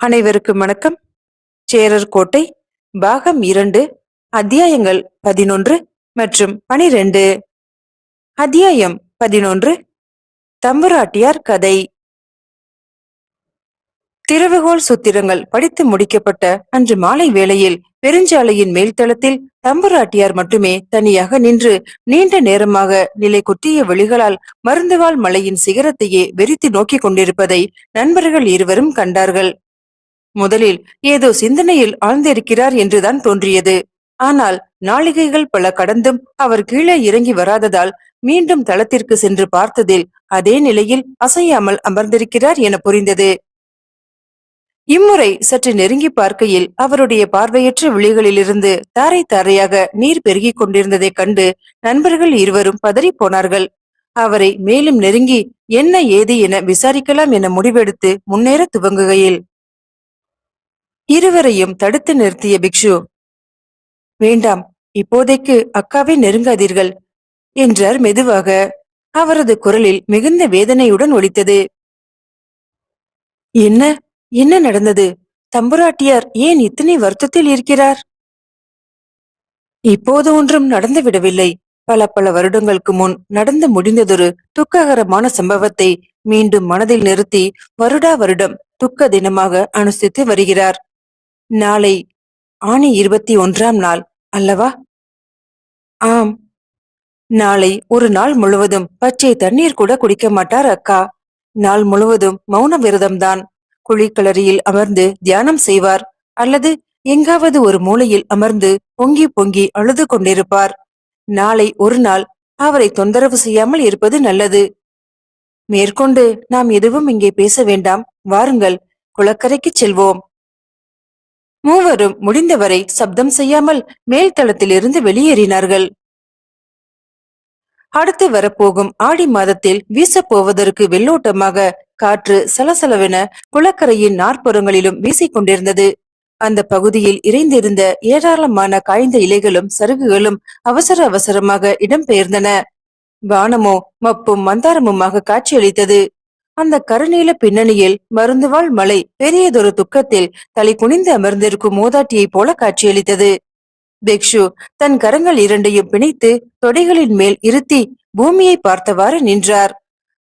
அனைவருக்கும் வணக்கம். சேரர் கோட்டை பாகம் இரண்டு அத்தியாயங்கள் பதினொன்று மற்றும் பனிரெண்டு. அத்தியாயம் பதினொன்று தம்புராட்டியார் கதை. திறவுகோல் சுத்திரங்கள் படித்து முடிக்கப்பட்ட அன்று மாலை வேளையில் பெருஞ்சாலையின் மேல்தளத்தில் தம்புராட்டியார் மட்டுமே தனியாக நின்று நீண்ட நேரமாக நிலை குத்திய வெளிகளால் மருந்துவாள் மலையின் சிகரத்தையே வெறித்து நோக்கிக் கொண்டிருப்பதை நண்பர்கள் இருவரும் கண்டார்கள். முதலில் ஏதோ சிந்தனையில் ஆழ்ந்திருக்கிறார் என்றுதான் தோன்றியது. ஆனால் நாளிகைகள் பல கடந்தும் அவர் கீழே இறங்கி வராததால் மீண்டும் தளத்திற்கு சென்று பார்த்ததில் அதே நிலையில் அசையாமல் அமர்ந்திருக்கிறார் என புரிந்தது. இம்முறை சற்று நெருங்கி பார்க்கையில் அவருடைய பார்வையற்ற விழிகளிலிருந்து தாரை தாரையாக நீர் பெருகிக் கொண்டிருந்ததைக் கண்டு நண்பர்கள் இருவரும் பதறிப் போனார்கள். அவரை மேலும் நெருங்கி என்ன ஏது என விசாரிக்கலாம் என முடிவெடுத்து முன்னேற துவங்குகையில் இருவரையும் தடுத்து நிறுத்திய பிக்ஷு வேண்டாம் இப்போதைக்கு அக்காவை நெருங்காதீர்கள் என்றார் மெதுவாக. அவரது குரலில் மிகுந்த வேதனையுடன் ஒலித்தது. என்ன என்ன நடந்தது? தம்புராட்டியார் ஏன் இத்தனை வருத்தத்தில் இருக்கிறார்? இப்போது ஒன்றும் நடந்து விடவில்லை. பல பல வருடங்களுக்கு முன் நடந்து முடிந்ததொரு துக்ககரமான சம்பவத்தை மீண்டும் மனதில் நிறுத்தி வருடா வருடம் துக்க தினமாக அனுஷ்டித்து வருகிறார். நாளை ஆணி இருபத்தி ஒன்றாம் நாள் அல்லவா? ஆம். நாளை ஒரு நாள் முழுவதும் பச்சை தண்ணீர் கூட குடிக்க மாட்டார் அக்கா. நாள் முழுவதும் மௌன விரதம்தான். குழிக்கலரியில் அமர்ந்து தியானம் செய்வார். அல்லது எங்காவது ஒரு மூலையில் அமர்ந்து பொங்கி பொங்கி அழுது கொண்டிருப்பார். நாளை ஒரு நாள் அவரை தொந்தரவு செய்யாமல் இருப்பது நல்லது. மேற்கொண்டு நாம் எதுவும் இங்கே பேச வேண்டாம். வாருங்கள் குளக்கரைக்கு செல்வோம். மூவரும் முடிந்தவரை சப்தம் செய்யாமல் மேல்தளத்திலிருந்து வெளியேறினார்கள். அடுத்து வரப்போகும் ஆடி மாதத்தில் வீசப்போவதற்கு வெள்ளோட்டமாக காற்று சலசலவென குளக்கரையின் நாற்புறங்களிலும் வீசிக்கொண்டிருந்தது. அந்த பகுதியில் இறைந்திருந்த ஏராளமான காய்ந்த இலைகளும் சருகுகளும் அவசர அவசரமாக இடம்பெயர்ந்தன. வானமோ மப்பும் மந்தாரமுமாக காட்சியளித்தது. அந்த கருநீல பின்னணியில் மருந்துவாள் மலை பெரியதொரு துக்கத்தில் தலை குனிந்து அமர்ந்திருக்கும் மூதாட்டியைப் போல காட்சியளித்தது. பிக்ஷு தன் கரங்கள் இரண்டையும் பிணைத்து தொடைகளின் மேல் இருத்தி பூமியை பார்த்தவாறு நின்றார்.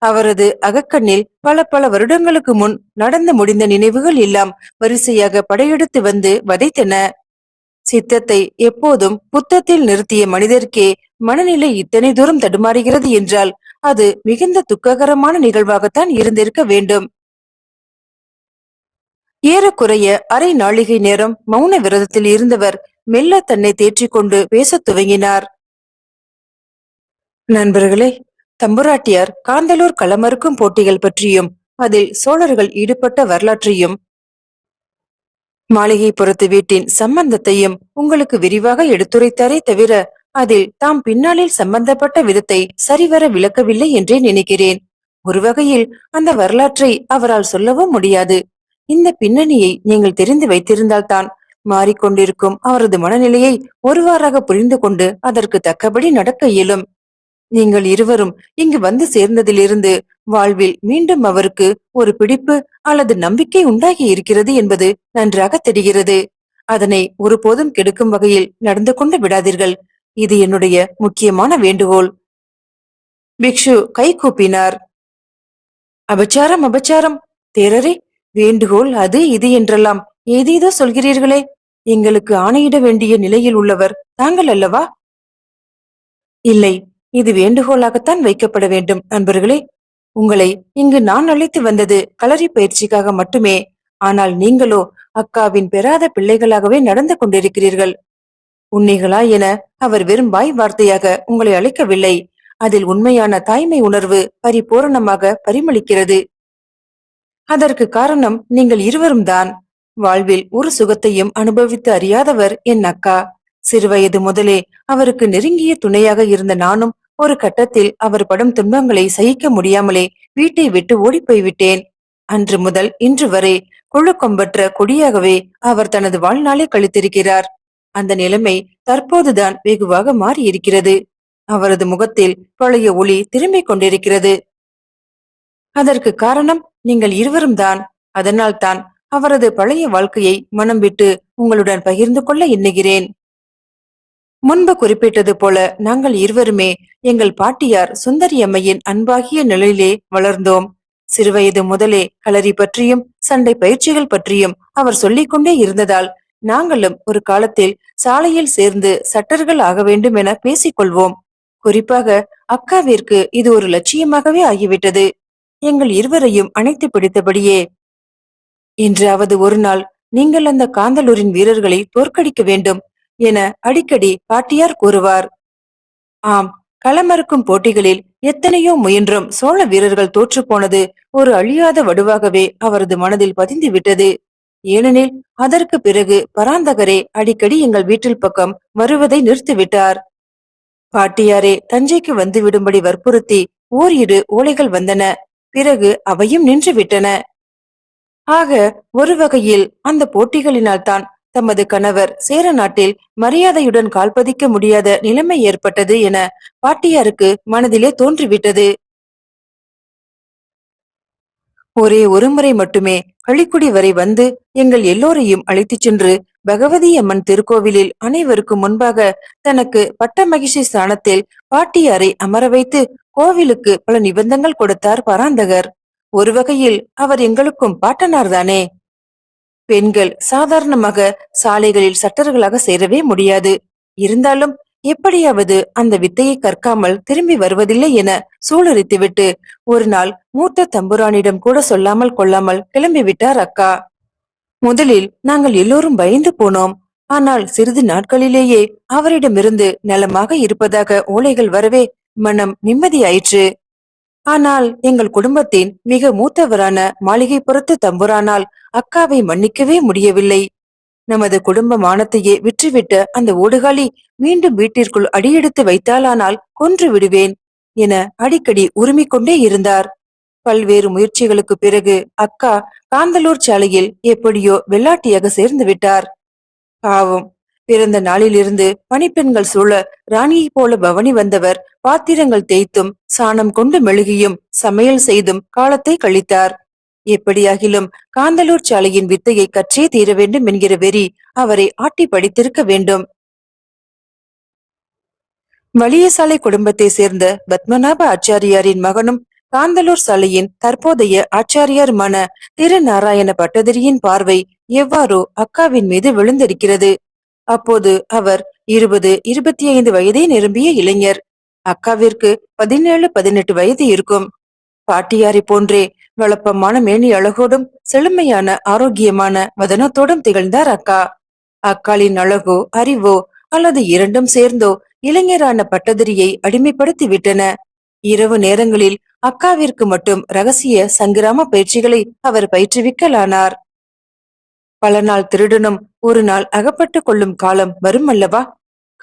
அவரது அகக்கண்ணில் பல பல வருடங்களுக்கு முன் நடந்து முடிந்த நினைவுகள் எல்லாம் வரிசையாக படையெடுத்து வந்து வதைத்தன. சித்தத்தை எப்போதும் புத்தத்தில் நிறுத்திய மனிதர்க்கே மனநிலை இத்தனை தூரம் தடுமாறுகிறது என்றால் அது மிகுந்த துக்ககரமான நிகழ்வாகத்தான் இருந்திருக்க வேண்டும். ஏறக்குறைய அரை நாளிகை நேரம் மௌன விரதத்தில் இருந்தவர் மெல்ல தன்னை தேற்றிக்கொண்டு பேசத் துவங்கினார். நண்பர்களே தம்புராட்டியார் காந்தலூர் களமறுக்கும் போட்டிகள் பற்றியும் அதில் சோழர்கள் ஈடுபட்ட வரலாற்றையும் மாளிகை புறத்து வீட்டின் சம்பந்தத்தையும் உங்களுக்கு விரிவாக எடுத்துரைத்தாரே தவிர அதில் தாம் பின்னாளில் சம்பந்தப்பட்ட விதத்தை சரிவர விளக்கவில்லை என்றே நினைக்கிறேன். ஒரு வகையில் அந்த வரலாற்றை அவரால் சொல்லவும் முடியாது. இந்த பின்னணியை நீங்கள் தெரிந்து வைத்திருந்தால்தான் மாறிக்கொண்டிருக்கும் அவரது மனநிலையை ஒருவாறாக புரிந்து கொண்டு அதற்கு தக்கபடி நடக்க இயலும். நீங்கள் இருவரும் இங்கு வந்து சேர்ந்ததிலிருந்து வாழ்வில் மீண்டும் அவருக்கு ஒரு பிடிப்பு அல்லது நம்பிக்கை உண்டாகி இருக்கிறது என்பது நன்றாக தெரிகிறது. அதனை ஒருபோதும் கெடுக்கும் வகையில் நடந்து கொண்டு விடாதீர்கள். இது என்னுடைய முக்கியமான வேண்டுகோள். பிக்ஷு கை கூப்பினார். அபச்சாரம் அபச்சாரம். தேரரே வேண்டுகோள் அது இது என்றெல்லாம். ஏதேதோ சொல்கிறீர்களே. எங்களுக்கு ஆணையிட வேண்டிய நிலையில் உள்ளவர் தாங்கள் அல்லவா? இல்லை இது வேண்டுகோளாகத்தான் வைக்கப்பட வேண்டும் நண்பர்களே. உங்களை இங்கு நான் அழைத்து வந்தது களரி பயிற்சிக்காக மட்டுமே. ஆனால் நீங்களோ அக்காவின் பெறாத பிள்ளைகளாகவே நடந்து கொண்டிருக்கிறீர்கள். உன்னிகளா என அவர் வெறும் வாய் வார்த்தையாக உங்களை அழைக்கவில்லை. அதில் உண்மையான தாய்மை உணர்வு பரிபூரணமாக பரிமளிக்கிறது. அதற்கு காரணம் நீங்கள் இருவரும் தான். வாழ்வில் ஒரு சுகத்தையும் அனுபவித்து அறியாதவர் என் அக்கா. சிறுவயது முதலே அவருக்கு நெருங்கிய துணையாக இருந்த நானும் ஒரு கட்டத்தில் அவர் படும் துன்பங்களை சகிக்க முடியாமலே வீட்டை விட்டு ஓடிப்போய் விட்டேன். அன்று முதல் இன்று வரை குழு கொடியாகவே அவர் தனது வாழ்நாளை கழித்திருக்கிறார். அந்த நிலைமை தற்போதுதான் வெகுவாக மாறியிருக்கிறது. அவரது முகத்தில் பழைய ஒளி திரும்பிக் கொண்டிருக்கிறது. அதற்கு காரணம் நீங்கள் இருவரும் தான். அதனால் தான் அவரது பழைய வாழ்க்கையை மனம் விட்டு உங்களுடன் பகிர்ந்து கொள்ள எண்ணுகிறேன். முன்பு குறிப்பிட்டது போல நாங்கள் இருவருமே எங்கள் பாட்டியார் சுந்தரி அம்மையின் அன்பாகிய நிலையிலே வளர்ந்தோம். சிறுவயது முதலே களரி பற்றியும் சண்டை பயிற்சிகள் பற்றியும் அவர் சொல்லிக்கொண்டே இருந்ததால் நாங்களும் ஒரு காலத்தில் சாலையில் சேர்ந்து சட்டர்கள் ஆக வேண்டும் என பேசிக்கொள்வோம். குறிப்பாக அக்காவிற்கு இது ஒரு லட்சியமாகவே ஆகிவிட்டது. எங்கள் இருவரையும் அணைத்து பிடித்தபடியே. என்றாவது ஒரு நாள் நீங்கள் அந்த காந்தலூரின் வீரர்களை தோற்கடிக்க வேண்டும் என அடிக்கடி பாட்டியார் கூறுவார். ஆம் களமறுக்கும் போட்டிகளில் எத்தனையோ முயன்றும் சோழ வீரர்கள் தோற்று போனது ஒரு அழியாத வடுவாகவே அவரது மனதில் பதிந்து விட்டது ஏனெனில் அதற்கு பிறகு பராந்தகரே அடிக்கடி எங்கள் வீட்டில் பக்கம் வருவதை நிறுத்திவிட்டார். பாட்டியாரே தஞ்சைக்கு வந்து விடும்படி வற்புறுத்தி ஓரிரு ஓலைகள் வந்தன. பிறகு அவையும் நின்று விட்டன. ஆக ஒரு வகையில் அந்த போட்டிகளினால் தான் தமது கணவர் சேர நாட்டில் மரியாதையுடன் கால்பதிக்க முடியாத நிலைமை ஏற்பட்டது என பாட்டியாருக்கு மனதிலே தோன்றிவிட்டது. ஒரே ஒருமுறை மட்டுமே களிக்குடி வரை வந்து எங்கள் எல்லோரையும் அழைத்துச் சென்று பகவதி அம்மன் திருக்கோவிலில் அனைவருக்கும் முன்பாக தனக்கு பட்ட மகிழ்ச்சி ஸ்தானத்தில் பாட்டியாரை அமர வைத்து கோவிலுக்கு பல நிபந்தங்கள் கொடுத்தார் பராந்தகர். ஒரு வகையில் அவர் எங்களுக்கும் பாட்டனார் தானே. பெண்கள் சாதாரணமாக சாலைகளில் சட்டர்களாக சேரவே முடியாது. இருந்தாலும் எப்படியாவது அந்த வித்தையை கற்காமல் திரும்பி வருவதில்லை என சூளுரித்துவிட்டு ஒரு நாள் மூத்த தம்புரானிடம் கூட சொல்லாமல் கொள்ளாமல் கிளம்பிவிட்டார் அக்கா. முதலில் நாங்கள் எல்லோரும் பயந்து போனோம். ஆனால் சிறிது நாட்களிலேயே அவரிடமிருந்து நலமாக இருப்பதாக ஓலைகள் வரவே மனம் நிம்மதியாயிற்று. ஆனால் எங்கள் குடும்பத்தின் மிக மூத்தவரான மாளிகைப்புறத்து தம்புரானால் அக்காவை மன்னிக்கவே முடியவில்லை. நமது குடும்ப மானத்தையே விற்றுவிட்ட அந்த ஓடுகாலி மீண்டும் வீட்டிற்குள் அடியெடுத்து வைத்தாலானால் கொன்று விடுவேன் என அடிக்கடி உருமிக் கொண்டே இருந்தார். பல்வேறு முயற்சிகளுக்கு பிறகு அக்கா காந்தலூர் சாலையில் எப்படியோ வெள்ளாட்டியாக சேர்ந்து விட்டார். பாவம் பிறந்த நாளிலிருந்து பணிப்பெண்கள் சூழ ராணியைப் போல பவனி வந்தவர் பாத்திரங்கள் தேய்த்தும் சாணம் கொண்டு மெழுகியும் சமையல் செய்தும் காலத்தை கழித்தார். எப்படியாகிலும் காந்தலூர் சாலையின் வித்தையை கற்றே தீர வேண்டும் என்கிற வெறி அவரை ஆட்டி படித்திருக்க வேண்டும். வலியசாலை குடும்பத்தை சேர்ந்த பத்மநாப ஆச்சாரியாரின் மகனும் காந்தலூர் சாலையின் தற்போதைய ஆச்சாரியாருமான திருநாராயண பட்டதிரியின் பார்வை எவ்வாறோ அக்காவின் மீது விழுந்திருக்கிறது. அப்போது அவர் இருபது இருபத்தி ஐந்து வயதை நிரம்பிய இளைஞர். அக்காவிற்கு பதினேழு பதினெட்டு வயது இருக்கும். பாட்டியாரை போன்றே வளப்பமான மேனி அழகோடும் செழுமையான ஆரோக்கியமான வதனத்தோடும் திகழ்ந்தார் அக்கா. அக்காளின் அழகோ அறிவோ அல்லது இரண்டும் சேர்ந்தோ இளைஞரான பட்டதிரியை அடிமைப்படுத்தி விட்டன. இரவு நேரங்களில் அக்காவிற்கு மட்டும் ரகசிய சங்கிராம பயிற்சிகளை அவர் பயிற்றுவிக்கலானார். பல நாள் திருடனும் ஒரு நாள் அகப்பட்டுக் கொள்ளும் காலம் வரும் அல்லவா?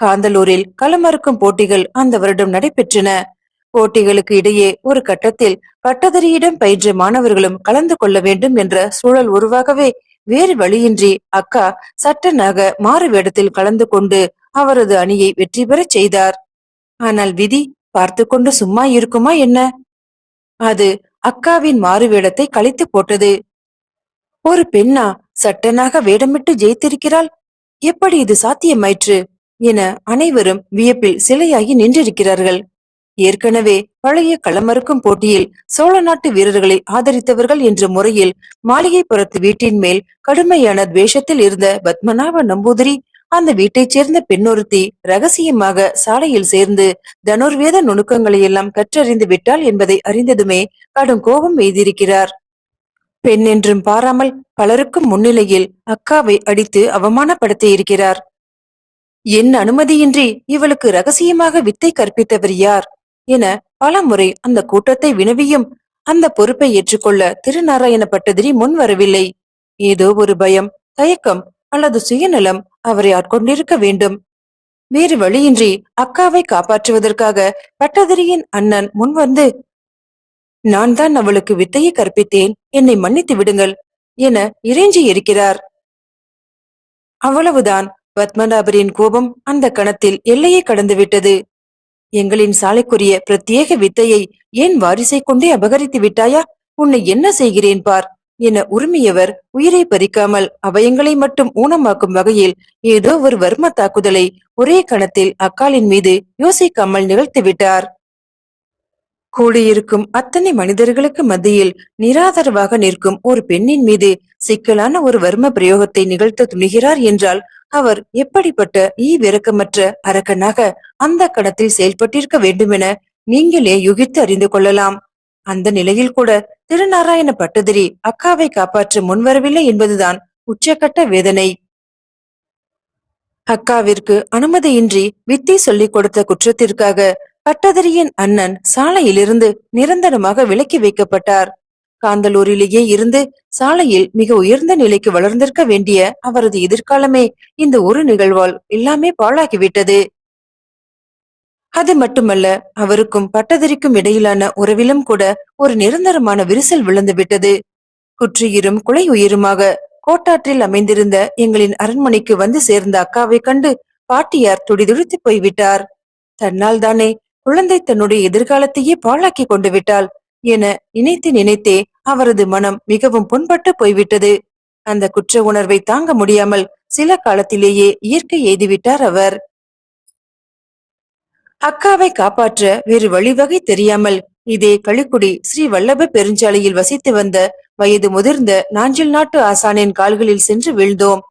காந்தலூரில் களமறுக்கும் போட்டிகள் அந்த வருடம் நடைபெற்றன. போட்டிகளுக்கு இடையே ஒரு கட்டத்தில் பட்டதரியிடம் பயின்ற மாணவர்களும் கலந்து கொள்ள வேண்டும் என்ற சூழல் உருவாகவே வேறு வழியின்றி அக்கா சட்டனாக மாறு வேடத்தில் கலந்து கொண்டு அவரது அணியை வெற்றி பெறச் செய்தார். ஆனால் விதி பார்த்து கொண்டு சும்மா இருக்குமா என்ன அது அக்காவின் மாறு வேடத்தை கழித்து போட்டது. ஒரு பெண்ணா சட்டனாக வேடமிட்டு ஜெயித்திருக்கிறாள்? எப்படி இது சாத்தியமாயிற்று என அனைவரும் வியப்பில் சிலையாகி நின்றிருக்கிறார்கள். ஏற்கனவே பழைய களமறுக்கும் போட்டியில் சோழ நாட்டு வீரர்களை ஆதரித்தவர்கள் என்ற முறையில் மாளிகைப்புறத்து வீட்டின் மேல் கடுமையான துவேஷத்தில் இருந்த பத்மநாப நம்பூதிரி அந்த வீட்டைச் சேர்ந்த பெண்ணொருத்தி ரகசியமாக சாலையில் சேர்ந்து தனுர்வேத நுணுக்கங்களை எல்லாம் கற்றறிந்து விட்டாள் என்பதை அறிந்ததுமே கடும் கோபம் எய்திருக்கிறார். பெண் என்றும் பாராமல் பலருக்கும் முன்னிலையில் அக்காவை அடித்து அவமானப்படுத்தி இருக்கிறார். என் அனுமதியின்றி இவளுக்கு ரகசியமாக வித்தை கற்பித்தவர் யார்? என பலமுறை அந்த கூட்டத்தை வினவியும். அந்த பொறுப்பை ஏற்றுக்கொள்ள திருநாராயண பட்டதிரி முன் வரவில்லை. ஏதோ ஒரு பயம் தயக்கம் அல்லது சுயநலம் அவரை ஆட்கொண்டிருக்க வேண்டும். வேறு வழியின்றி அக்காவை காப்பாற்றுவதற்காக பட்டதிரியின் அண்ணன் முன் வந்து நான் தான் அவளுக்கு வித்தையை கற்பித்தேன் என்னை மன்னித்து விடுங்கள் என இறைஞ்சி இருக்கிறார். அவ்வளவுதான் பத்மநாபரின் கோபம் அந்த கணத்தில் எல்லையை கடந்து விட்டது எங்களின் சாலைக்குரிய பிரத்யேக வித்தையை ஏன் வாரிசை கொண்டே அபகரித்து விட்டாயா? உன்னை என்ன செய்கிறேன் பார்? என உரிமையவர் உயிரை பறிக்காமல் அவயங்களை மட்டும் ஊனமாக்கும் வகையில் ஏதோ ஒரு வர்ம தாக்குதலை ஒரே கணத்தில் அக்காலின் மீது யோசிக்காமல் நிகழ்த்திவிட்டார் கூடியிருக்கும் அத்தனை மனிதர்களுக்கு மத்தியில் நிராதரவாக நிற்கும் ஒரு பெண்ணின் மீது சிக்கலான ஒரு வர்ம பிரயோகத்தை நிகழ்த்த துணிகிறார் என்றால் அவர் எப்படிப்பட்ட ஈ விரக்கமற்ற அரக்கனாக அந்த கணத்தில் செயல்பட்டிருக்க வேண்டுமென நீங்களே யுகித்து அறிந்து கொள்ளலாம். அந்த நிலையில் கூட திருநாராயண பட்டதிரி அக்காவை காப்பாற்ற முன்வரவில்லை என்பதுதான் உச்சக்கட்ட வேதனை. அக்காவிற்கு அனுமதியின்றி வித்தி சொல்லிக் கொடுத்த குற்றத்திற்காக பட்டதிரியின் அண்ணன் சாலையிலிருந்து நிரந்தரமாக விலக்கி வைக்கப்பட்டார். காந்தலூரிலேயே இருந்து சாலையில் மிக உயர்ந்த நிலைக்கு வளர்ந்திருக்க வேண்டிய அவரது எதிர்காலமே இந்த ஒரு நிகழ்வால் எல்லாமே பாழாகிவிட்டது. அது மட்டுமல்ல அவருக்கும் பட்டதிரிக்கும் இடையிலான உறவிலும் கூட ஒரு நிரந்தரமான விரிசல் விழுந்து விட்டது குற்றியிரும் குலை உயிருமாக கோட்டாற்றில் அமைந்திருந்த எங்களின் அரண்மனைக்கு வந்து சேர்ந்த அக்காவை கண்டு பாட்டியார் துடிதுடித்து போய்விட்டார். தன்னால் தானே குழந்தை தன்னுடைய எதிர்காலத்தையே பாழாக்கி கொண்டு விட்டாள். என நினைத்து நினைத்தே அவரது மனம் மிகவும் புண்பட்டு போய்விட்டது. அந்த குற்ற உணர்வை தாங்க முடியாமல் சில காலத்திலேயே இயற்கை எய்துவிட்டார் அவர். அக்காவை காப்பாற்ற வேறு வழிவகை தெரியாமல் இதே களிக்குடி ஸ்ரீ வல்லப பெருஞ்சாலையில் வசித்து வந்த வயது முதிர்ந்த நாஞ்சில் நாட்டு ஆசானின் கால்களில் சென்று வீழ்ந்தோம்.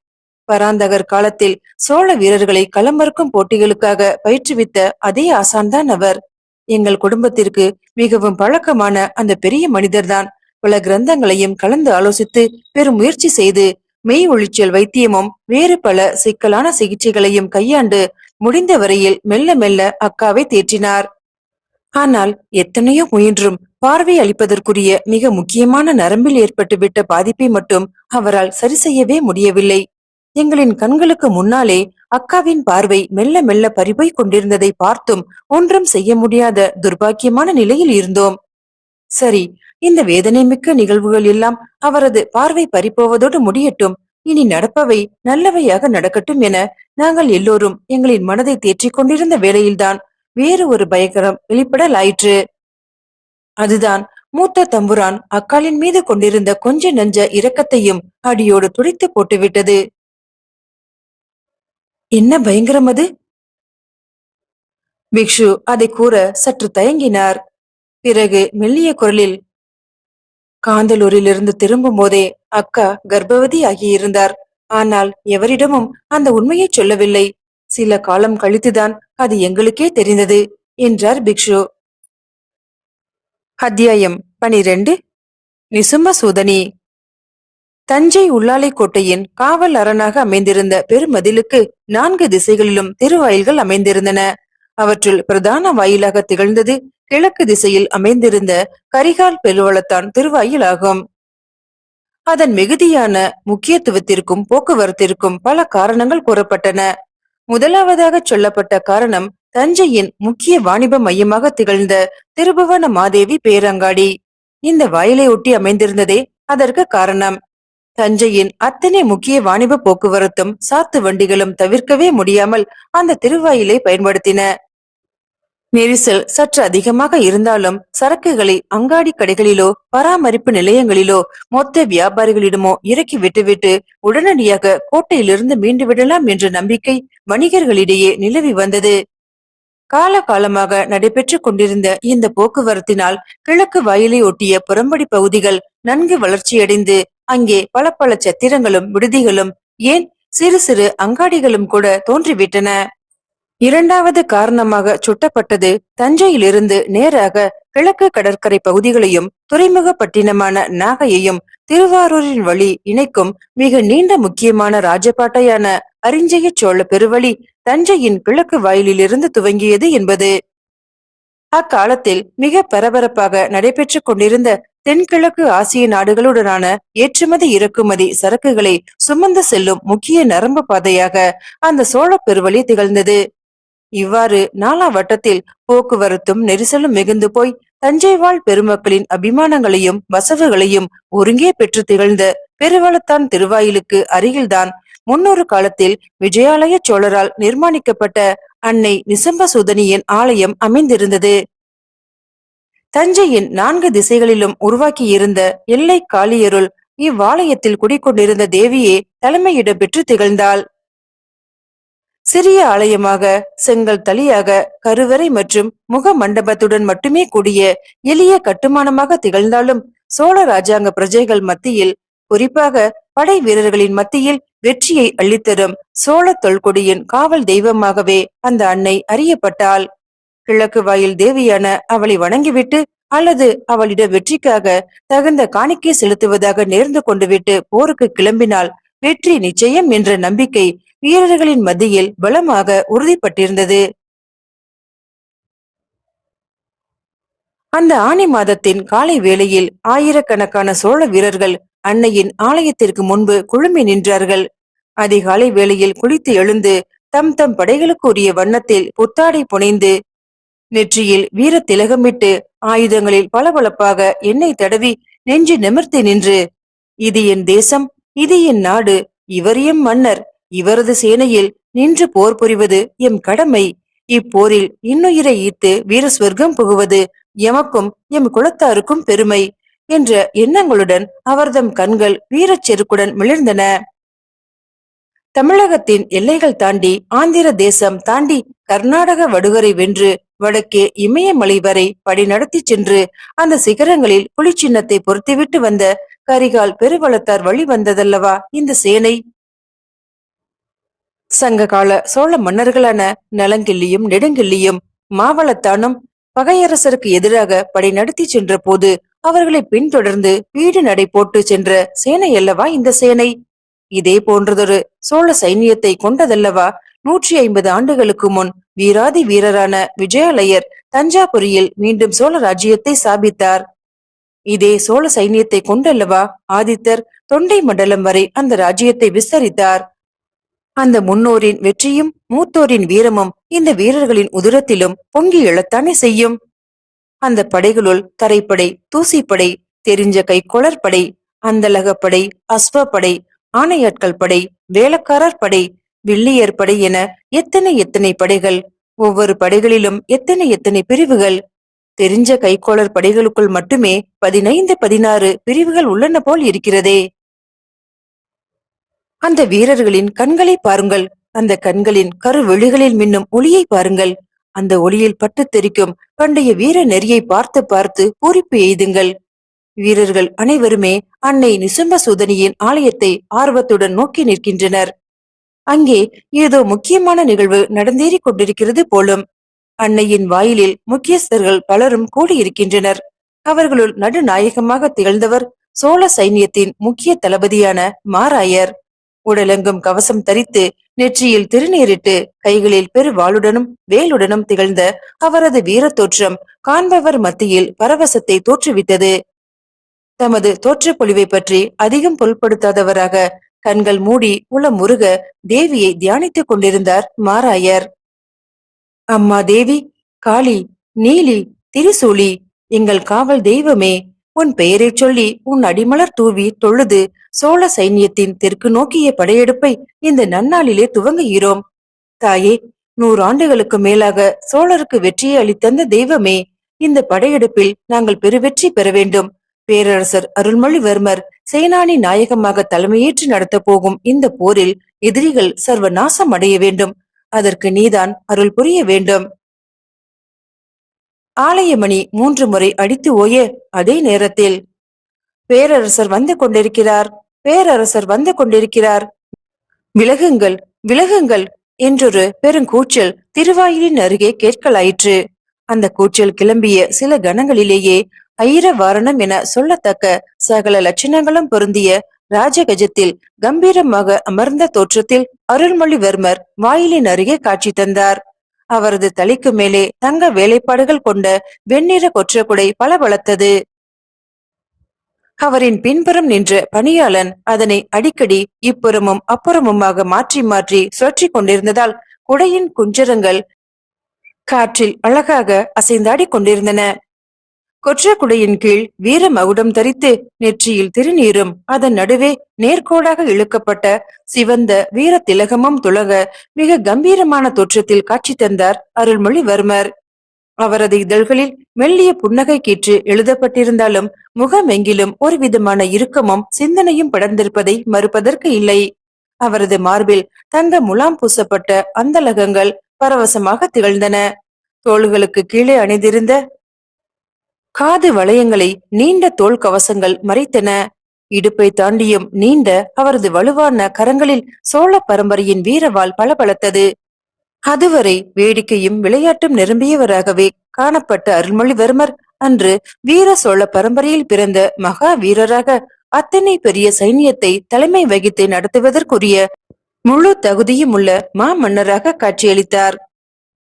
பராந்தகர் காலத்தில் சோழ வீரர்களை களமறுக்கும் போட்டிகளுக்காக பயிற்றுவித்த அதே ஆசான்தான் அவர். எங்கள் குடும்பத்திற்கு மிகவும் பழக்கமான அந்த பெரிய மனிதர்தான். பல கிரந்தங்களையும் கலந்து ஆலோசித்து பெரும் முயற்சி செய்து மெய் ஒளிச்சல் வைத்தியமும் வேறு பல சிக்கலான சிகிச்சைகளையும் கையாண்டு முடிந்த வரையில் மெல்ல மெல்ல அக்காவை தேற்றினார். ஆனால் எத்தனையோ முயன்றும் பார்வை அளிப்பதற்குரிய மிக முக்கியமான நரம்பில் ஏற்பட்டுவிட்ட பாதிப்பை மட்டும் அவரால் சரி செய்யவே முடியவில்லை. எங்களின் கண்களுக்கு முன்னாலே அக்காவின் பார்வை மெல்ல மெல்ல பறிபோய் கொண்டிருந்ததை பார்த்தும் ஒன்றும் செய்ய முடியாத துர்பாக்கியமான நிலையில் இருந்தோம். சரி இந்த வேதனை மிக்க நிகழ்வுகள் எல்லாம் அவரது பார்வை பறிப்போவதோடு முடியட்டும். இனி நடப்பவை நல்லவையாக நடக்கட்டும் என நாங்கள் எல்லோரும் எங்களின் மனதை தேற்றிக் கொண்டிருந்த வேளையில்தான் வேறு ஒரு பயங்கரம் வெளிப்படலாயிற்று. அதுதான் மூத்த தம்புரான் அக்காலின் மீது கொண்டிருந்த கொஞ்ச நஞ்ச இரக்கத்தையும் அடியோடு துடைத்து போட்டுவிட்டது. என்ன பயங்கரம் அது? பிக்ஷு அதை கூற சற்று தயங்கினார். பிறகு மெல்லிய குரலில் காந்தலூரிலிருந்து திரும்பும் போதே அக்கா கர்ப்பவதி ஆகியிருந்தார். ஆனால் எவரிடமும் அந்த உண்மையை சொல்லவில்லை. சில காலம் கழித்துதான் அது எங்களுக்கே தெரிந்தது என்றார் பிக்ஷு. அத்தியாயம் பனிரெண்டு. நிசும்ப சூதனி தஞ்சை உள்ளாலை கோட்டையின் காவல் அரணாக அமைந்திருந்த பெருமதிலுக்கு நான்கு திசைகளிலும் திருவாயில்கள் அமைந்திருந்தன. அவற்றுள் பிரதான வாயிலாக திகழ்ந்தது கிழக்கு திசையில் அமைந்திருந்த கரிகால் பெருவளத்தான் திருவாயில் ஆகும் அதன் மிகுதியான முக்கியத்துவத்திற்கும் போக்குவரத்திற்கும் பல காரணங்கள் கூறப்பட்டன. முதலாவதாக சொல்லப்பட்ட காரணம் தஞ்சையின் முக்கிய வாணிப மையமாக திகழ்ந்த திருபுவன மாதேவி பேரங்காடி. இந்த வாயிலை ஒட்டி அமைந்திருந்ததே அதற்கு காரணம். தஞ்சையின் அத்தனை முக்கிய வாணிப போக்குவரத்தும் சாத்து வண்டிகளும் தவிர்க்கவே முடியாமல் அந்த திருவாயிலை பயன்படுத்தின. நெரிசல் சற்று அதிகமாக இருந்தாலும் சரக்குகளை அங்காடி கடைகளிலோ பராமரிப்பு நிலையங்களிலோ மொத்த வியாபாரிகளிடமோ இறக்கி விட்டுவிட்டு உடனடியாக கோட்டையிலிருந்து மீண்டு விடலாம் என்ற நம்பிக்கை வணிகர்களிடையே நிலவி வந்தது. கால காலமாக நடைபெற்றுக் கொண்டிருந்த இந்த போக்குவரத்தினால் கிழக்கு வாயிலை ஒட்டிய புறம்படி பகுதிகள் நன்கு வளர்ச்சியடைந்து அங்கே பல பல சத்திரங்களும் விடுதிகளும் ஏன் சிறு சிறு அங்காடிகளும் கூட தோன்றிவிட்டன. இரண்டாவது காரணமாக சுட்டப்பட்டது தஞ்சையிலிருந்து நேராக கிழக்கு கடற்கரை பகுதிகளையும் துறைமுக பட்டினமான நாகையையும் திருவாரூரின் வழி இணைக்கும் மிக நீண்ட முக்கியமான ராஜபாட்டையான அரிஞ்சய சோழ பெருவழி தஞ்சையின் கிழக்கு வாயிலிலிருந்து துவங்கியது என்பது. அக்காலத்தில் மிக பரபரப்பாக நடைபெற்றுக் கொண்டிருந்த தென்கிழக்கு ஆசிய நாடுகளுடனான ஏற்றுமதி இறக்குமதி சரக்குகளை சுமந்து செல்லும் முக்கிய நரம்பு பாதையாக அந்த சோழ பெருவழி திகழ்ந்தது. இவ்வாறு நாலா வட்டத்தில் போக்குவரத்தும் நெரிசலும் மிகுந்து போய் தஞ்சை வாழ் பெருமக்களின் அபிமானங்களையும் வசவுகளையும் ஒருங்கே பெற்று திகழ்ந்த பெருவளத்தான் திருவாயிலுக்கு அருகில்தான் முன்னொரு காலத்தில் விஜயாலய சோழரால் நிர்மாணிக்கப்பட்ட அன்னை நிசம்பசூதனியின் ஆலயம் அமைந்திருந்தது. தஞ்சையின் நான்கு திசைகளிலும் உருவாக்கியிருந்த எல்லை காளியருள் இவ்வாலயத்தில் குடிக்கொண்டிருந்த தேவியே தலைமையிட பெற்று திகழ்ந்தாள். சிறிய ஆலயமாக செங்கல் தளியாக கருவறை மற்றும் முக மண்டபத்துடன் மட்டுமே கூடிய எளிய கட்டுமானமாக திகழ்ந்தாலும் சோழ ராஜாங்க பிரஜைகள் மத்தியில் குறிப்பாக படை வீரர்களின் மத்தியில் வெற்றியை அள்ளித்தரும் சோழ தொல்கொடியின் காவல் தெய்வமாகவே அந்த அன்னை அறியப்பட்டாள். கிழக்கு வாயில் தேவியான அவளை வணங்கிவிட்டு அல்லது அவளிடம் வெற்றிக்காக தகுந்த காணிக்கை செலுத்துவதாக நேர்ந்து கொண்டு விட்டு போருக்கு கிளம்பினால் வெற்றி நிச்சயம் என்ற நம்பிக்கை வீரர்களின் மத்தியில் பலமாக உறுதிப்பட்டிருந்தது. அந்த ஆனி மாதத்தின் காலை வேளையில் ஆயிரக்கணக்கான சோழ வீரர்கள் அன்னையின் ஆலயத்திற்கு முன்பு குழுமி நின்றார்கள். அதிகாலை வேளையில் குளித்து எழுந்து தம் தம் படைகளுக்கு உரிய வண்ணத்தில் புத்தாடை புனைந்து நெற்றியில் வீர திலகமிட்டு ஆயுதங்களில் பளபளப்பாக எண்ணெய் தடவி நெஞ்சு நிமிர்த்தி நின்று இது என் தேசம் இது என் நாடு இவர் எம் மன்னர் இவரது சேனையில் நின்று போர் புரிவது எம் கடமை. இப்போரில் இன்னுயிரை ஈத்து வீர ஸ்வர்க்கம் புகுவது எமக்கும் எம் குலத்தாருக்கும் பெருமை என்ற எண்ணங்களுடன் அவர்தம் கண்கள் வீரச் செருக்குடன் மிளிர்ந்தன. தமிழகத்தின் எல்லைகள் தாண்டி ஆந்திர தேசம் தாண்டி கர்நாடக வடுகரை வென்று வடக்கே இமயமலை வரை படி நடத்தி சென்று அந்த சிகரங்களில் புலிச்சின்னத்தை பொருத்திவிட்டு வந்த கரிகால் பெருவளத்தார் வழி வந்ததல்லவா இந்த சேனை? சங்ககால சோழ மன்னர்களான நலங்கிள்ளியும் நெடுங்கிள்ளியும் மாவளத்தானும் பகையரசருக்கு எதிராக படை நடத்தி சென்ற போது அவர்களை பின்தொடர்ந்து வீடு நடை போட்டு சென்ற சேனை அல்லவா இந்த சேனை? இதே போன்றதொரு சோழ சைனியத்தை கொண்டதல்லவா நூற்றி ஐம்பது ஆண்டுகளுக்கு முன் வீராதி வீரரான விஜயாலயர் தஞ்சாபுரியில் மீண்டும் சோழ ராஜ்யத்தை சாபித்தார் இதே சோழ சைனியத்தை கொண்டல்லவா ஆதித்தர் தொண்டை மண்டலம் வரை அந்த ராஜ்யத்தை விஸ்தரித்தார். அந்த முன்னோரின் வெற்றியும் மூத்தோரின் வீரமும் இந்த வீரர்களின் உதிரத்திலும் பொங்கி எழத்தானே செய்யும். அந்த படைகளுள் தரைப்படை தூசிப்படை தெரிஞ்ச கை படை அந்தலகப்படை அஸ்வப்படை ஆணையாட்கள் படை வேலக்காரர் படை வில்லியர் படை என எத்தனை எத்தனை படைகள் ஒவ்வொரு படைகளிலும் எத்தனை எத்தனை பிரிவுகள்? தெரிஞ்ச கைக்கோளர் படைகளுக்குள் மட்டுமே பதினைந்து பதினாறு பிரிவுகள் உள்ளன போல் இருக்கிறதே. அந்த வீரர்களின் கண்களை பாருங்கள். அந்த கண்களின் கருவெளிகளில் மின்னும் ஒளியை பாருங்கள். அந்த ஒளியில் பட்டு தெரிக்கும் பண்டைய வீர நெறியை பார்த்து பார்த்து பூரிப்பு எய்துங்கள். வீரர்கள் அனைவருமே அன்னை நிசும்ப சூதனியின் ஆலயத்தை ஆர்வத்துடன் நோக்கி நிற்கின்றனர். அங்கே ஏதோ முக்கியமான நிகழ்வு நடந்தேறிக் கொண்டிருக்கிறது போலும். அன்னையின் வாயிலில் முக்கியஸ்தர்கள் பலரும் கூடியிருக்கின்றனர். அவர்களுள் நடுநாயகமாக திகழ்ந்தவர் சோழ சைன்யத்தின் முக்கிய தளபதியான மாராயர். உடலெங்கும் கவசம் தரித்து நெற்றியில் திருநீரிட்டு கைகளில் பெருவாளுடனும் வேலுடனும் திகழ்ந்த அவரது வீரத் தோற்றம் காண்பவர் மத்தியில் பரவசத்தை தோற்றுவித்தது தமது தோற்றப்பொழிவை பற்றி அதிகம் பொருட்படுத்தாதவராக கண்கள் மூடி உளம் முருக தேவியை தியானித்துக் கொண்டிருந்தார் மாராயர். அம்மா தேவி காளி நீலி திரிசூலி எங்கள் காவல் தெய்வமே உன் பெயரைச் சொல்லி உன் அடிமலர் தூவி தொழுது சோழ சைன்யத்தின் தெற்கு நோக்கிய படையெடுப்பை இந்த நன்னாளிலே துவங்குகிறோம். தாயே நூறு ஆண்டுகளுக்கு மேலாக சோழருக்கு வெற்றியை அளித்தந்த தெய்வமே இந்த படையெடுப்பில் நாங்கள் பெருவெற்றி பெற வேண்டும். பேரரசர் அருள்மொழிவர்மர் சேனானி நாயகமாக தலைமையேற்று நடத்த போகும் இந்த போரில் எதிரிகள் சர்வ நாசம் அடைய வேண்டும். அதற்கு நீதான் அருள் புரிய வேண்டும். ஆலயமணி மூன்று முறை அடித்து ஓய அதே நேரத்தில் பேரரசர் வந்து கொண்டிருக்கிறார் பேரரசர் வந்து கொண்டிருக்கிறார். விலகுங்கள் விலகுங்கள் என்றொரு பெருங்கூச்சல் திருவாயிலின் அருகே கேட்கலாயிற்று. அந்த கூச்சல் கிளம்பிய சில கணங்களிலேயே ஐரவாரணம் என சொல்லத்தக்க சகல லட்சணங்களும் பொருந்திய ராஜகஜத்தில் கம்பீரமாக அமர்ந்த தோற்றத்தில் அருள்மொழிவர்மர் வாயிலின் அருகே காட்சி தந்தார். அவரது தலைக்கு மேலே தங்க வேலைப்பாடுகள் கொண்ட வெண்ணிற கொற்றக்குடை பளபளத்தது. அவரின் பின்புறம் நின்ற பணியாளன் அதனை அடிக்கடி இப்புறமும் அப்புறமுமாக மாற்றி மாற்றி சுழற்றி கொண்டிருந்ததால் குடையின் குஞ்சரங்கள் காற்றில் அழகாக அசைந்தாடி கொண்டிருந்தன. கொற்றக்குடையின் கீழ் வீர மகுடம் தரித்து நெற்றியில் திருநீரும் அதன் நடுவே நேர்கோடாக இழுக்கப்பட்ட சிவந்த வீர திலகமும் துலக மிக கம்பீரமான தோற்றத்தில் காட்சி தந்தார் அருள்மொழிவர்மர். அவரது இதழ்களில் மெல்லிய புன்னகை கீற்று எழுதப்பட்டிருந்தாலும் முகமெங்கிலும் ஒரு விதமான இறுக்கமும் சிந்தனையும் படர்ந்திருப்பதை மறுப்பதற்கு இல்லை. அவரது மார்பில் தங்க முலாம் பூசப்பட்ட அந்தலகங்கள் பரவசமாக திகழ்ந்தன. தோள்களுக்கு கீழே அணிந்திருந்த காது வளையங்களை நீண்ட தோல் கவசங்கள் மறைத்தன. இடுப்பை தாண்டியும் நீண்ட அவரது வலுவான கரங்களில் சோழ பரம்பரையின் வீரவால் பளபளத்தது. அதுவரை வேடிக்கையும் விளையாட்டும் நிரம்பியவராகவே காணப்பட்ட அருள்மொழிவர்மர் அன்று வீர சோழ பரம்பரையில் பிறந்த மகா வீரராக அத்தனை பெரிய சைன்யத்தை தலைமை வகித்து நடத்துவதற்குரிய முழு தகுதியும் உள்ள மாமன்னராக காட்சியளித்தார்.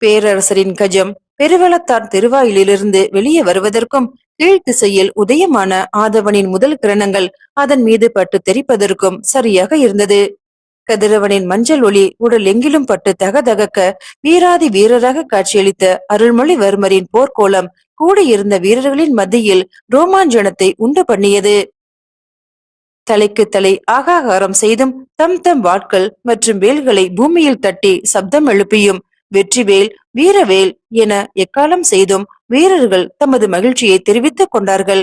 பேரரசரின் கஜம் பெருவளத்தார் திருவாயிலிருந்து வெளியே வருவதற்கும் கீழ்த்திசையில் உதயமான ஆதவனின் முதல் கிரணங்கள் அதன் மீது பட்டு தெரிப்பதற்கும் சரியாக இருந்தது. கதிரவனின் மஞ்சள் ஒளி உடல் எங்கிலும் பட்டு தகதகக்க வீராதி வீரராக காட்சியளித்த அருள்மொழிவர்மரின் போர்க்கோலம் கூடியிருந்த வீரர்களின் மத்தியில் ரோமாஞ்சனத்தை உண்டு பண்ணியது. தலைக்கு தலை ஆகாகாரம் செய்தும் தம் தம் வாட்கள் மற்றும் வேல்களை பூமியில் தட்டி சப்தம் எழுப்பியும் வெற்றிவேல் வீரவேல் என எக்காலம் செய்தும் வீரர்கள் தமது மகிழ்ச்சியை தெரிவித்துக் கொண்டார்கள்.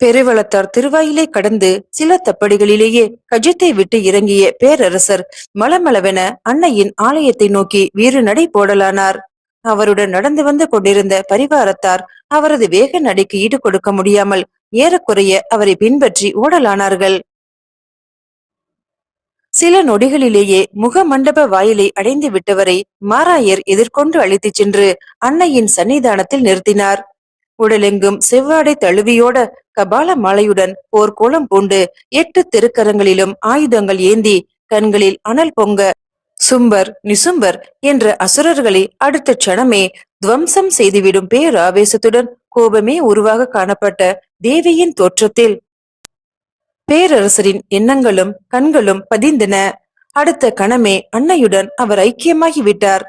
பெருவளத்தார் திருவாயிலை கடந்து சில தப்படிகளிலேயே கஜத்தை விட்டு இறங்கிய பேரரசர் மலமளவென அன்னையின் ஆலயத்தை நோக்கி வீறு நடை போடலானார். அவருடன் நடந்து வந்து கொண்டிருந்த பரிவாரத்தார் அவரது வேக நடைக்கு ஈடு கொடுக்க முடியாமல் ஏறக்குறைய அவரை பின்பற்றி ஓடலானார்கள். சில நொடிகளிலேயே முகமண்டப வாயிலை அடைந்து விட்டவரை மாராயர் எதிர்கொண்டு அழைத்துச் சென்று அன்னையின் சன்னிதானத்தில் நிறுத்தினார். உடலெங்கும் செவ்வாடை தழுவியோட கபால மாலையுடன் போர்க்கோளம் பூண்டு எட்டு திருக்கரங்களிலும் ஆயுதங்கள் ஏந்தி கண்களில் அனல் பொங்க சும்பர் நிசும்பர் என்ற அசுரர்களை அடுத்த க்ஷணமே துவம்சம் செய்துவிடும் பேராவேசத்துடன் கோபமே உருவாக காணப்பட்ட தேவியின் தோற்றத்தில். பேரரசரின் எண்ணங்களும் கண்களும் பதிந்தன. அடுத்த கணமே அன்னையுடன் அவர் ஐக்கியமாகி விட்டார்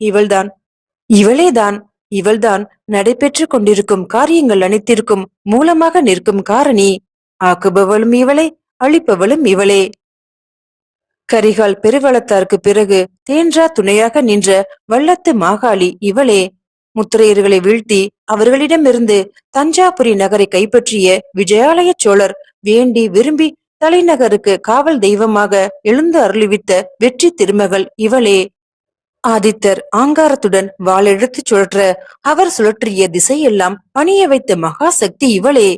இவள்தான் இவளேதான் இவள்தான் நடைபெற்றுக் கொண்டிருக்கும் காரியங்கள் அனைத்திற்கும் மூலமாக நிற்கும் காரணி. ஆக்குபவளும் இவளே அழிப்பவளும் இவளே. கரிகால் பெருவளத்தாருக்கு பிறகு தேன்றா துணையாக நின்ற வல்லத்து மாகாளி இவளே. முத்திரையர்களை வீழ்த்தி அவர்களிடமிருந்து தஞ்சாபுரி நகரை கைப்பற்றிய விஜயாலய சோழர் வேண்டி விரும்பி தலைநகருக்கு காவல் தெய்வமாக எழுந்து அருளிவித்த வெற்றி திருமகள் இவளே. ஆதித்தர் ஆங்காரத்துடன் வாளெடுத்துச் சுழற்ற அவர் சுழற்றிய திசையெல்லாம் பணிய வைத்த மகா சக்தி இவளே.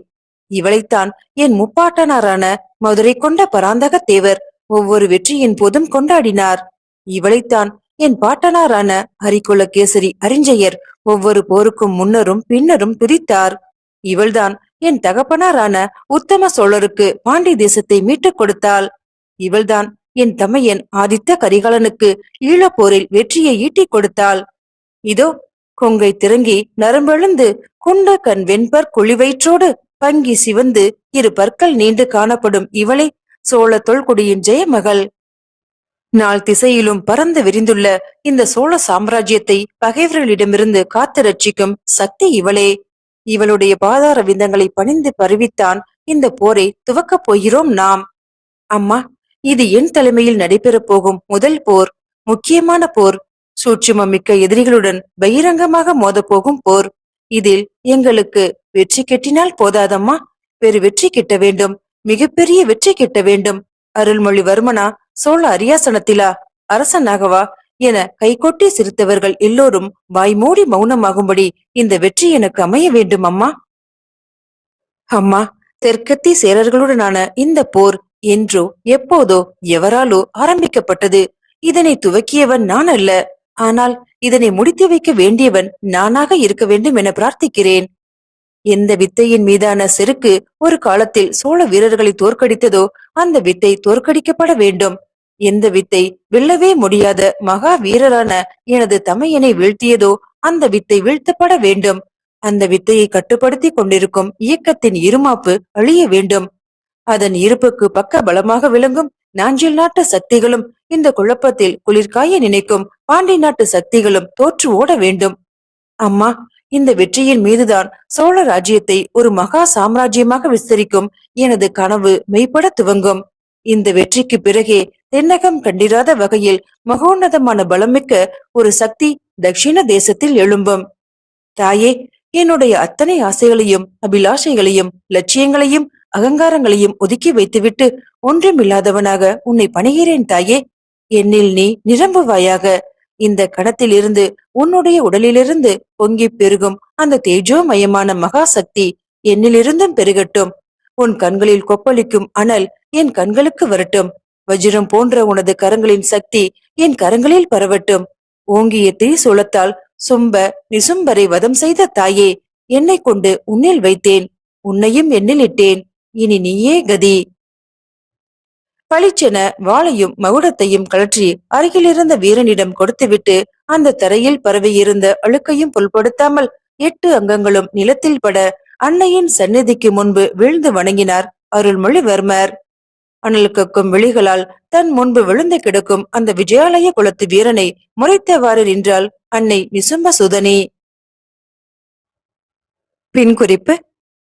இவளைத்தான் என் முப்பாட்டனாரான மதுரை கொண்ட பராந்தக தேவர் ஒவ்வொரு வெற்றியின் போதும் கொண்டாடினார். இவளைத்தான் என் பாட்டனாரான ஹரிகுல கேசரி அறிஞ்சயர் ஒவ்வொரு போருக்கும் முன்னரும் பின்னரும் துதித்தார். இவள்தான் என் தகப்பனாரான உத்தம சோழருக்கு பாண்டி தேசத்தை மீட்டுக் கொடுத்தாள். இவள்தான் என் தமையன் ஆதித்த கரிகாலனுக்கு ஈழப்போரில் வெற்றியை ஈட்டிக் கொடுத்தாள். இதோ கொங்கை திறங்கி நரம்பெழுந்து குண்ட கண் வெண்பர் குழிவயிற்றோடு பங்கி சிவந்து இரு பற்கள் நீண்டு காணப்படும் இவளே சோழ தொல்குடியின் ஜெயமகள். நாள் திசையிலும் பறந்து விரிந்துள்ள இந்த சோழ சாம்ராஜ்யத்தை பகைவர்களிடமிருந்து காத்து ரட்சிக்கும் சக்தி இவளே. இவளுடைய பாதார விந்தங்களை பணிந்து பருவித்தான் இந்த போரை துவக்கப் போகிறோம் நாம். அம்மா இது என் தலைமையில் நடைபெறப் போகும் முதல் போர் முக்கியமான போர். சூட்சுமம் மிக்க எதிரிகளுடன் பகிரங்கமாக மோதப்போகும் போர். இதில் எங்களுக்கு வெற்றி கெட்டினால் போதாதம்மா. பெரு வெற்றி கிட்ட வேண்டும் மிகப்பெரிய வெற்றி கிட்ட வேண்டும். அருள்மொழிவர்மனா சோழ அரியாசனத்திலா? அரசனாகவா? என கைகொட்டி சிரித்தவர்கள் எல்லோரும் வாய்மூடி மௌனமாகும்படி இந்த வெற்றி எனக்கு அமைய வேண்டும் அம்மா. அம்மா தெற்கத்தி சேரர்களுடனான இந்த போர் என்றோ எப்போதோ எவராலோ ஆரம்பிக்கப்பட்டது. இதனை துவக்கியவன் நான் அல்ல. ஆனால் இதனை முடித்து வைக்க வேண்டியவன் நானாக இருக்க வேண்டும் என பிரார்த்திக்கிறேன். எந்த வித்தையின் மீதான செருக்கு ஒரு காலத்தில் சோழ வீரர்களை தோற்கடித்ததோ அந்த வித்தை தோற்கடிக்கப்பட வேண்டும். எந்த வித்தை வெல்லவே முடியாத மகா வீரரான எனது தமையனை வீழ்த்தியதோ அந்த வித்தை வீழ்த்தப்பட வேண்டும். அந்த வித்தையை கட்டுப்படுத்தி கொண்டிருக்கும் இயக்கத்தின் இருமாப்பு அழிய வேண்டும். அதன் இருப்புக்கு பக்க பலமாக விளங்கும் நாஞ்சில் நாட்டு சக்திகளும் இந்த குழப்பத்தில் குளிர்காய நினைக்கும் பாண்டி நாட்டு சக்திகளும் தோற்று ஓட வேண்டும். அம்மா இந்த வெற்றியின் மீதுதான் சோழ ராஜ்யத்தை ஒரு மகா சாம்ராஜ்யமாக விஸ்தரிக்கும் எனது கனவு மெய்ப்பட துவங்கும். இந்த வெற்றிக்கு பிறகே தென்னகம் கண்டிராத வகையில் மகோன்னதமான பலமிக்க ஒரு சக்தி தக்ஷிண தேசத்தில் எழும்பும். தாயே என்னுடைய அத்தனை ஆசைகளையும் அபிலாஷைகளையும் லட்சியங்களையும் அகங்காரங்களையும் ஒதுக்கி வைத்துவிட்டு ஒன்றுமில்லாதவனாக உன்னை பணிகிறேன் தாயே. என்னில் நீ நிரம்புவாயாக. இந்த கணத்திலிருந்து உன்னுடைய உடலிலிருந்து பொங்கி பெருகும் அந்த தேஜோமயமான மகா சக்தி என்னிலிருந்தும் பெருகட்டும். உன் கண்களில் கொப்பளிக்கும் அனல் என் கண்களுக்கு வரட்டும். வஜ்ரம் போன்ற உனது கரங்களின் சக்தி என் கரங்களில் பரவட்டும். ஓங்கிய தீ சுளத்தால் சும்ப நிசும்பரை வதம் செய்த தாயே என்னை கொண்டு உன்னில் வைத்தேன். உன்னையும் என்னில் இட்டேன். இனி நீயே கதி. பளிச்சென வாளையும் மகுடத்தையும் கழற்றி அருகிலிருந்த வீரனிடம் கொடுத்துவிட்டு அந்த தரையில் பரவியிருந்த அழுக்கையும் புல்படுத்தாமல் எட்டு அங்கங்களும் நிலத்தில் பட அன்னையின் சந்நிதிக்கு முன்பு வீழ்ந்து வணங்கினார் அருள்மொழிவர்மர். அனல் கக்கும் விழிகளால் தன் முன்பு விழுந்து கிடக்கும் அந்த விஜயாலய குலத்து வீரனை முறைத்தவாறு நின்றாள் அன்னை நிசும்ப சுதனி பின் குறிப்பு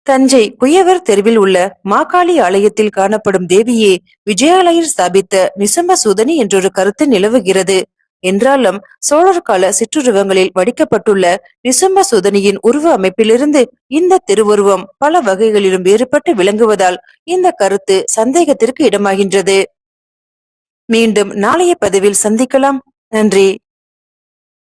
தஞ்சை குயவர் தெருவில் உள்ள மாகாளி ஆலயத்தில் காணப்படும் தேவியே விஜயாலயர் ஸ்தாபித்த நிசம்ப சுதனி என்றொரு கருத்து நிலவுகிறது. என்றாலும் சோழர் கால சிற்றுருவங்களில் வடிக்கப்பட்டுள்ள நிசம்ப சுதனியின் உருவ அமைப்பிலிருந்து இந்த திருவுருவம் பல வகைகளிலும் வேறுபட்டு விளங்குவதால் இந்த கருத்து சந்தேகத்திற்கு இடமாகின்றது. மீண்டும் நாளைய பதிவில் சந்திக்கலாம். நன்றி.